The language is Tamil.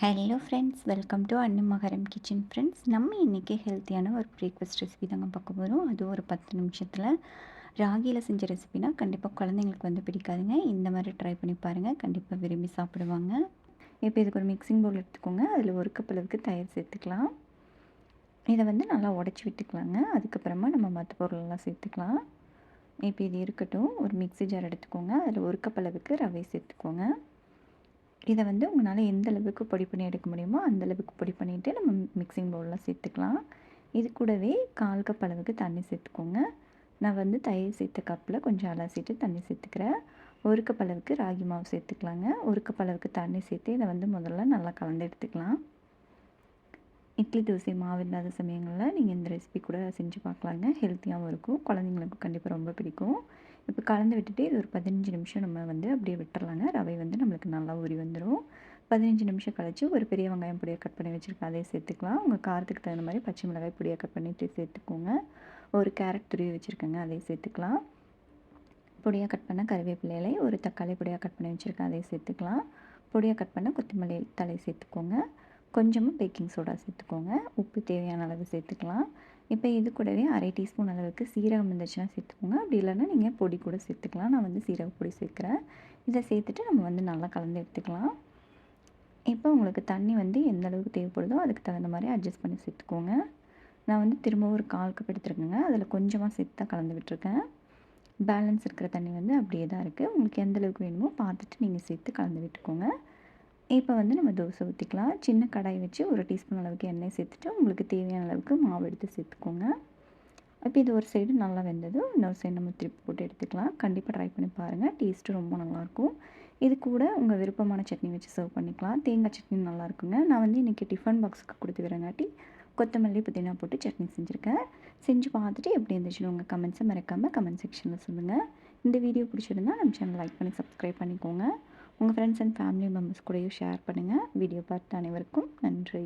Hello friends welcome to Annamagaram kitchen friends நம்ம இன்றைக்கி ஹெல்த்தியான ஒரு பிரேக்ஃபாஸ்ட் ரெசிபி தாங்க பார்க்க போகிறோம் அது ஒரு பத்து நிமிஷத்தில். ராகியில் செஞ்ச ரெசிபினா கண்டிப்பாக குழந்தைங்களுக்கு வந்து பிடிக்காதுங்க. இந்த மாதிரி ட்ரை பண்ணி பாருங்கள் கண்டிப்பாக விரும்பி சாப்பிடுவாங்க. இப்போ இதுக்கு ஒரு மிக்சிங் பவுல் எடுத்துக்கோங்க. அதில் ஒரு கப் அளவுக்கு தயிர் சேர்த்துக்கலாம். இதை வந்து நல்லா உடச்சி விட்டுக்கலாங்க. அதுக்கப்புறமா நம்ம மற்ற பொருளெல்லாம் சேர்த்துக்கலாம். இப்போ இது இருக்கட்டும். ஒரு மிக்சி ஜார் எடுத்துக்கோங்க. அதில் ஒரு கப் அளவுக்கு ரவை சேர்த்துக்கோங்க. இதை வந்து உங்களால் எந்த அளவுக்கு பொடி பண்ணி எடுக்க முடியுமோ அந்த அளவுக்கு பொடி பண்ணிவிட்டு நம்ம மிக்சிங் பவுலில் சேர்த்துக்கலாம். இது கூடவே கால் கப் அளவுக்கு தண்ணி சேர்த்துக்கோங்க. நான் வந்து தயிர் சேர்த்த கப்பில் கொஞ்சம் அலசிட்டு தண்ணி சேர்த்துக்கிறேன். ஒரு கப் அளவுக்கு ராகி மாவு சேர்த்துக்கலாங்க. ஒரு கப் அளவுக்கு தண்ணி சேர்த்து இதை வந்து முதல்ல நல்லா கலந்து எடுத்துக்கலாம். இட்லி தோசை மாவு இல்லாத சமயங்களில் நீங்கள் இந்த ரெசிபி கூட செஞ்சு பார்க்கலாங்க. ஹெல்த்தியாகவும் இருக்கும். குழந்தைங்களுக்கு கண்டிப்பாக ரொம்ப பிடிக்கும். இப்போ கலந்து விட்டுட்டு இது ஒரு பதினஞ்சு நிமிஷம் நம்ம வந்து அப்படியே விட்டுறலாங்க. ரவை வந்து நம்மளுக்கு நல்லா உரி வந்துடும் பதினஞ்சு நிமிஷம் கழித்து ஒரு பெரிய வெங்காயம் பொடியை கட் பண்ணி வச்சுருக்கேன். அதே சேர்த்துக்கலாம். உங்கள் காரத்துக்கு தகுந்த மாதிரி பச்சை மிளகாய் பொடியை கட் பண்ணிட்டு சேர்த்துக்கோங்க. ஒரு கேரட் துருவி வச்சுருக்கேங்க. அதையும் சேர்த்துக்கலாம். பொடியாக கட் பண்ண கருவேப்பிலையிலை ஒரு தக்காளி பொடியாக கட் பண்ணி வச்சுருக்கேன். அதையும் சேர்த்துக்கலாம். பொடியாக கட் பண்ண கொத்தமல்லி தலை சேர்த்துக்கோங்க. கொஞ்சமாக பேக்கிங் சோடா சேர்த்துக்கோங்க. உப்பு தேவையான அளவு சேர்த்துக்கலாம். இப்போ இது கூடவே அரை டீஸ்பூன் அளவுக்கு சீரகம் இருந்துச்சுன்னா சேர்த்துக்கோங்க. அப்படி இல்லைன்னா நீங்கள் பொடி கூட சேர்த்துக்கலாம். நான் வந்து சீரக பொடி சேர்க்குறேன். இதை சேர்த்துட்டு நம்ம வந்து நல்லா கலந்து எடுத்துக்கலாம். இப்போ உங்களுக்கு தண்ணி வந்து எந்த அளவுக்கு தேவைப்படுதோ அதுக்கு தகுந்த மாதிரி அட்ஜஸ்ட் பண்ணி சேர்த்துக்கோங்க. நான் வந்து திரும்ப ஒரு கால் கப் எடுத்துருக்கேங்க. அதில் கொஞ்சமாக சேர்த்து தான் கலந்து விட்டுருக்கேன். பேலன்ஸ் இருக்கிற தண்ணி வந்து அப்படியே தான் இருக்குது உங்களுக்கு எந்த அளவுக்கு வேணுமோ பார்த்துட்டு நீங்கள் சேர்த்து கலந்து விட்டுக்கோங்க. இப்போ வந்து நம்ம தோசை ஊற்றிக்கலாம் சின்ன கடாய் வச்சு ஒரு டீஸ்பூன் அளவுக்கு எண்ணெய் சேர்த்துட்டு உங்களுக்கு தேவையான அளவுக்கு மாவு எடுத்து சேர்த்துக்கோங்க. இப்போ இது ஒரு சைடு நல்லா வெந்ததும் இன்னொரு சைடு நம்ம திருப்பி போட்டு எடுத்துக்கலாம். கண்டிப்பாக ட்ரை பண்ணி பாருங்கள் டேஸ்ட்டு ரொம்ப நல்லாயிருக்கும். இது கூட உங்கள் விருப்பமான சட்னி வச்சு சர்வ் பண்ணிக்கலாம். தேங்காய் சட்னி நல்லாயிருக்குங்க. நான் வந்து இன்றைக்கி டிஃபன் பாக்ஸுக்கு கொடுத்து விடங்காட்டி கொத்தமல்லி புதினா போட்டு சட்னி செஞ்சுருக்கேன். செஞ்சு பார்த்துட்டு எப்படி இருந்துச்சுன்னு உங்கள் கமெண்ட்ஸை மறக்காமல் கமெண்ட் செக்ஷனில் சொல்லுங்கள் இந்த வீடியோ பிடிச்சிருந்தா நம்ம சேனல் லைக் பண்ணி சப்ஸ்கிரைப் பண்ணிக்கோங்க. உங்கள் ஃப்ரெண்ட்ஸ் அண்ட் ஃபேமிலி மெம்பர்ஸ் கூடயும் ஷேர் பண்ணுங்கள் வீடியோ பார்த்த அனைவருக்கும் நன்றி.